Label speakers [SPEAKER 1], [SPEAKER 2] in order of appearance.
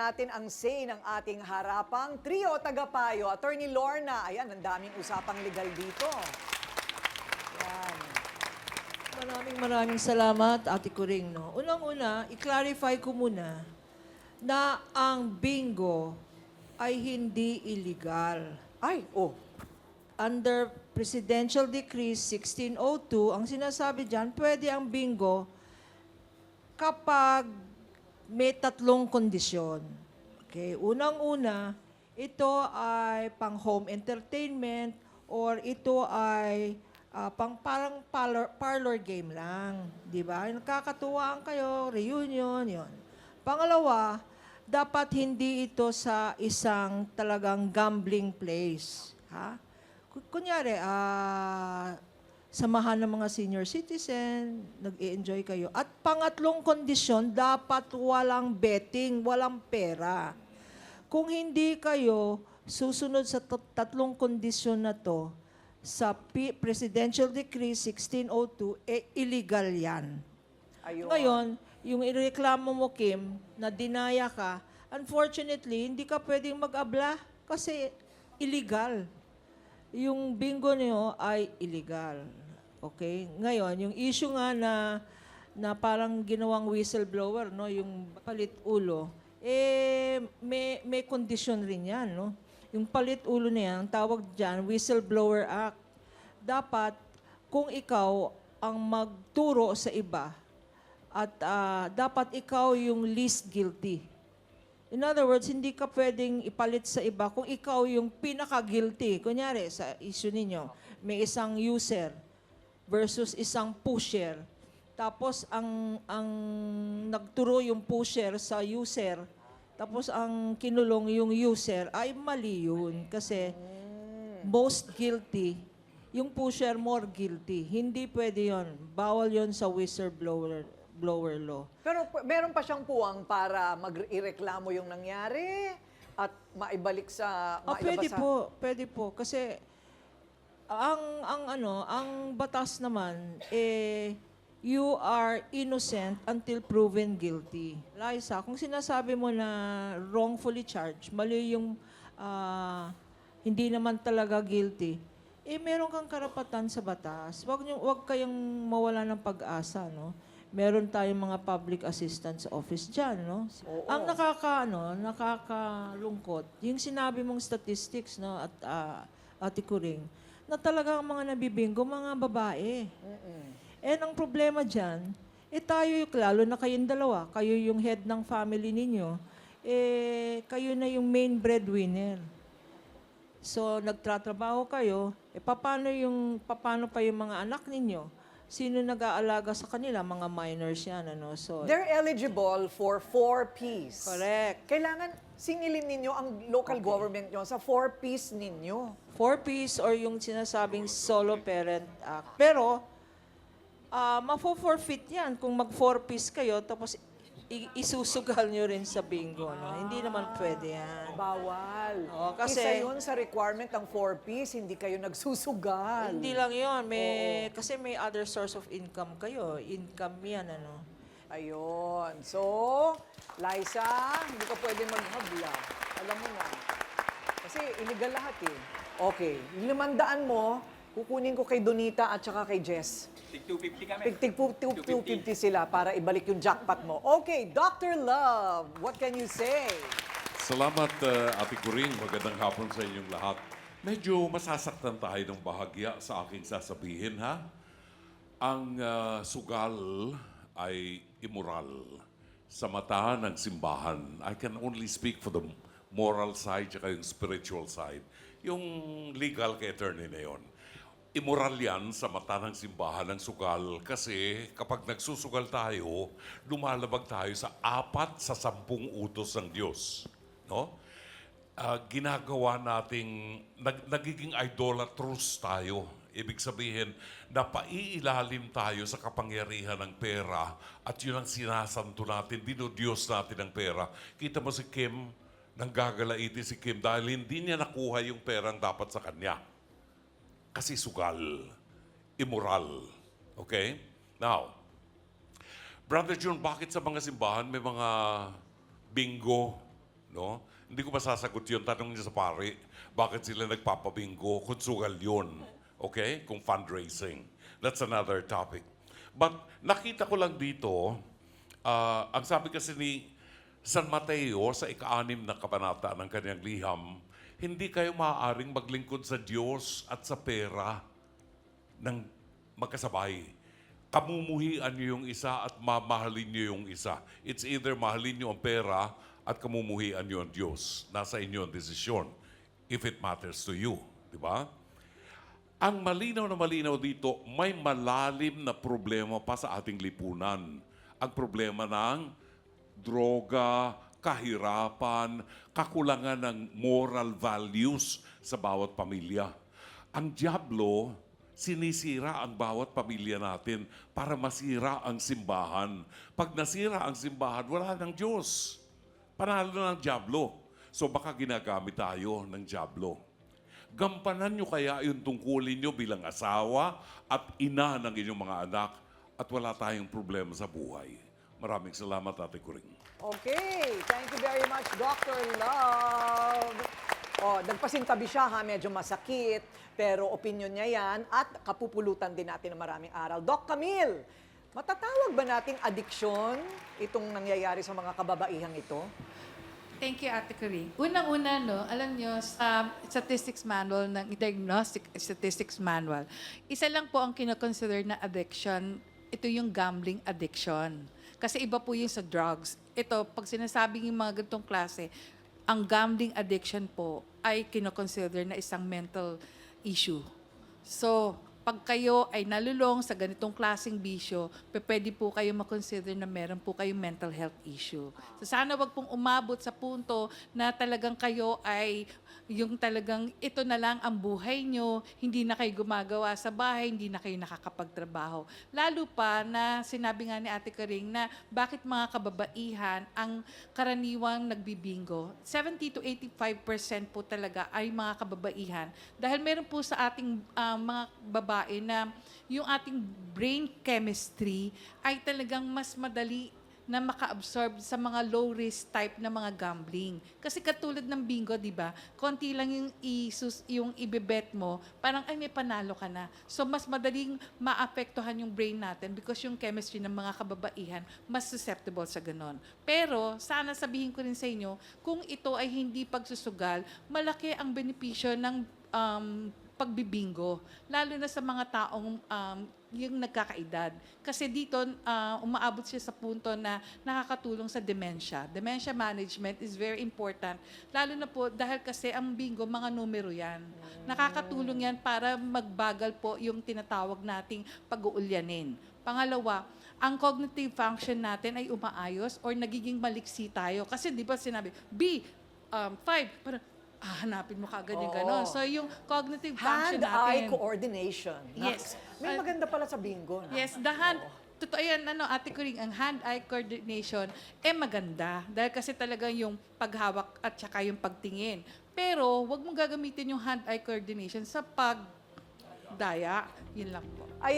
[SPEAKER 1] natin ang say ng ating harapang trio tagapayo. Attorney Lorna, ayan, ang daming usapang legal dito. Yan.
[SPEAKER 2] Maraming maraming salamat, Ate Kuring. No? Unang-una, i-clarify ko muna na ang bingo ay hindi illegal.
[SPEAKER 1] Ay, oh.
[SPEAKER 2] Under Presidential Decree 1602, ang sinasabi dyan, pwede ang bingo kapag may tatlong kondisyon. Okay, unang-una, ito ay pang home entertainment or ito ay ah, pang parang parlor, parlor game lang, 'di ba? Nakakatuwaan kayo, reunion, 'yon. Pangalawa, dapat hindi ito sa isang talagang gambling place, ha? Ku- Kunyari, ah, samahan ng mga senior citizen, nag-enjoy kayo. At pangatlong kondisyon, dapat walang betting, walang pera. Kung hindi kayo susunod sa tat- tatlong kondisyon na to, sa P- Presidential Decree 1602, eh, illegal yan.
[SPEAKER 1] Ayun.
[SPEAKER 2] Ngayon, yung ireklamo mo, Kim, na dinaya ka, unfortunately, hindi ka pwedeng mag-abla kasi illegal. Yung bingo niyo ay illegal. Okay? Ngayon, yung issue nga na na parang ginawang whistleblower, no, yung palit ulo, eh may may kondisyon rin 'yan, no? Yung palit ulo na yan, tawag diyan whistleblower act. Dapat kung ikaw ang magturo sa iba at ah, dapat ikaw yung least guilty. In other words, hindi ka pwedeng ipalit sa iba kung ikaw yung pinaka-guilty. Kunyari, sa issue ninyo, may isang user versus isang pusher. Tapos, ang, ang nagturo yung pusher sa user, tapos ang kinulong yung user, ay mali yun. Kasi most guilty, yung pusher more guilty. Hindi pwede yon Bawal yon sa whistleblower blower law.
[SPEAKER 1] Pero p- meron pa siyang puwang para mag-ireklamo yung nangyari at maibalik sa...
[SPEAKER 2] Ah,
[SPEAKER 1] mailabas
[SPEAKER 2] pwede
[SPEAKER 1] sa-
[SPEAKER 2] po, pwede po. Kasi ang ang ano, ang batas naman eh you are innocent until proven guilty. Liza, kung sinasabi mo na wrongfully charged, mali yung ah, hindi naman talaga guilty, eh meron kang karapatan sa batas. Wag niyo wag kayong mawala ng pag-asa, no? Meron tayong mga public assistance office diyan, no?
[SPEAKER 1] Oo.
[SPEAKER 2] Ang nakaka ano, nakakalungkot, yung sinabi mong statistics, no, at ah, Ate Kuring, na talagang mga nabibinggo, mga babae. Eh, ang problema dyan, eh tayo yung, lalo na kayong dalawa, kayo yung head ng family ninyo, eh, kayo na yung main breadwinner. So, nagtratrabaho kayo, eh, paano, yung, paano pa yung mga anak ninyo? Sino nag-aalaga sa kanila? Mga minors yan, ano? So,
[SPEAKER 1] They're eligible for 4Ps.
[SPEAKER 2] correct.
[SPEAKER 1] Kailangan singilin ninyo ang local government nyo sa 4Ps ninyo.
[SPEAKER 2] four-piece or yung sinasabing solo parent act. Pero, ah mafo-forfeit yan kung mag-four-piece kayo tapos i- isusugal nyo rin sa bingo. No? Hindi naman pwede yan.
[SPEAKER 1] Bawal.
[SPEAKER 2] Oo, kasi-
[SPEAKER 1] Isa yun sa requirement ng 4Ps, hindi kayo nagsusugal.
[SPEAKER 2] Hindi lang yon may Kasi may other source of income kayo. Income yan, ano.
[SPEAKER 1] Ayun. So, Liza, hindi ka pwede maghabla. Alam mo na. Kasi illegal lahat eh. Okay. Yung limandaan mo, kukunin ko kay Donita at saka kay Jess.
[SPEAKER 3] Tig 250 kami.
[SPEAKER 1] Tig-tig 250 sila para ibalik yung jackpot mo. Okay, Dr. Love, what can you say?
[SPEAKER 4] Salamat, uh, Ate Coring. Magandang hapon sa inyong lahat. Medyo masasaktan tayo ng bahagya sa aking sasabihin, ha? Ang uh, sugal ay immoral sa mata ng simbahan. I can only speak for the moral side at yung spiritual side. Yung legal kay attorney na yun. Immoral yan sa mata ng simbahan ng sugal kasi kapag nagsusugal tayo, lumalabag tayo sa apat sa sampung utos ng Diyos. No? Ah, ginagawa nating, nag, nagiging idolatrous tayo. Ibig sabihin, napaiilalim tayo sa kapangyarihan ng pera at yun ang sinasanto natin, dinodiyos natin ang pera. Kita mo si Kim, nanggagalaiti si Kim dahil hindi niya nakuha yung perang dapat sa kanya. Kasi immoral. Okay? Now, Brother John, bakit sa mga simbahan may mga bingo No? Hindi ko masasagot yun. Tanong niya sa pare, bakit sila nagpapabingo kung sugal yun? Okay? Kung fundraising. That's another topic. But nakita ko lang dito, ah, ang sabi kasi ni San Mateo sa ika-anim na kabanata ng kanyang liham, hindi kayo maaaring maglingkod sa Diyos at sa pera ng magkasabay. Kamumuhian niyo yung isa at mamahalin niyo yung isa. It's either mahalin niyo ang pera at kamumuhian niyo ang Diyos. Nasa inyo ang desisyon if it matters to you. Di ba? Ang malinaw na malinaw dito, may malalim na problema pa sa ating lipunan. Ang problema ng droga, kahirapan, kakulangan ng moral values sa bawat pamilya. Ang Diablo, sinisira ang bawat pamilya natin para masira ang simbahan. Pag nasira ang simbahan, wala ng Diyos. Panalo na ng Diablo. So baka ginagamit tayo ng Diablo. Gampanan nyo kaya yung tungkulin nyo bilang asawa at ina ng inyong mga anak at wala tayong problema sa buhay. Maraming salamat, Ate Kuring.
[SPEAKER 1] Okay, thank you very much, Dr. Love. Oh, nagpasintabi siya ha, medyo masakit, pero opinion niya yan at kapupulutan din natin ng maraming aral. Doc Camille, matatawag ba nating addiction itong nangyayari sa mga kababaihang ito?
[SPEAKER 3] Thank you, Ate Corinne. Unang-una, no, alam nyo, sa statistics manual ng Diagnostic Statistics Manual, isa lang po ang kinoconsider na addiction, ito yung gambling addiction. Kasi iba po yung sa drugs. Ito, pag sinasabing yung mga ganitong klase, ang gambling addiction po ay kinoconsider na isang mental issue. So, pag kayo ay nalulong sa ganitong klaseng bisyo, pwede po kayo makonsider na meron po kayong mental health issue. So sana wag pong umabot sa punto na talagang kayo ay yung talagang ito na lang ang buhay nyo, hindi na kayo gumagawa sa bahay, hindi na kayo nakakapagtrabaho. Lalo pa na sinabi nga ni Ate Karing na bakit mga kababaihan ang karaniwang nagbibingo. 70 to 85% po talaga ay mga kababaihan. Dahil meron po sa ating ah, mga babae na yung ating brain chemistry ay talagang mas madali na maka-absorb sa mga low-risk type na mga gambling. Kasi katulad ng bingo, di ba? Konti lang yung, isus, yung ibebet mo, parang ay may panalo ka na. So mas madaling maapektuhan yung brain natin because yung chemistry ng mga kababaihan mas susceptible sa ganon. Pero sana sabihin ko rin sa inyo, kung ito ay hindi pagsusugal, malaki ang benepisyo ng um, pagbibingo, lalo na sa mga taong um, yung nagkakaedad. Kasi dito, ah, umaabot siya sa punto na nakakatulong sa dementia. Dementia management is very important. Lalo na po, dahil kasi ang bingo, mga numero yan. Nakakatulong yan para magbagal po yung tinatawag nating pag-uulyanin. Pangalawa, ang cognitive function natin ay umaayos or nagiging maliksi tayo. Kasi di ba sinabi, B, um, five, parang, ah, hanapin mo kagad yung ganon. So yung cognitive function
[SPEAKER 1] Hand-eye
[SPEAKER 3] natin.
[SPEAKER 1] coordination.
[SPEAKER 3] Yes.
[SPEAKER 1] May
[SPEAKER 3] Uh,
[SPEAKER 1] maganda pala sa bingo. Na.
[SPEAKER 3] Yes, the hand, totoo yan, ano, ate ko rin, ang hand-eye coordination, eh maganda. Dahil kasi talaga yung paghawak at saka yung pagtingin. Pero, wag mong gagamitin yung hand-eye coordination sa pagdaya. Yun lang po.
[SPEAKER 1] Ayan.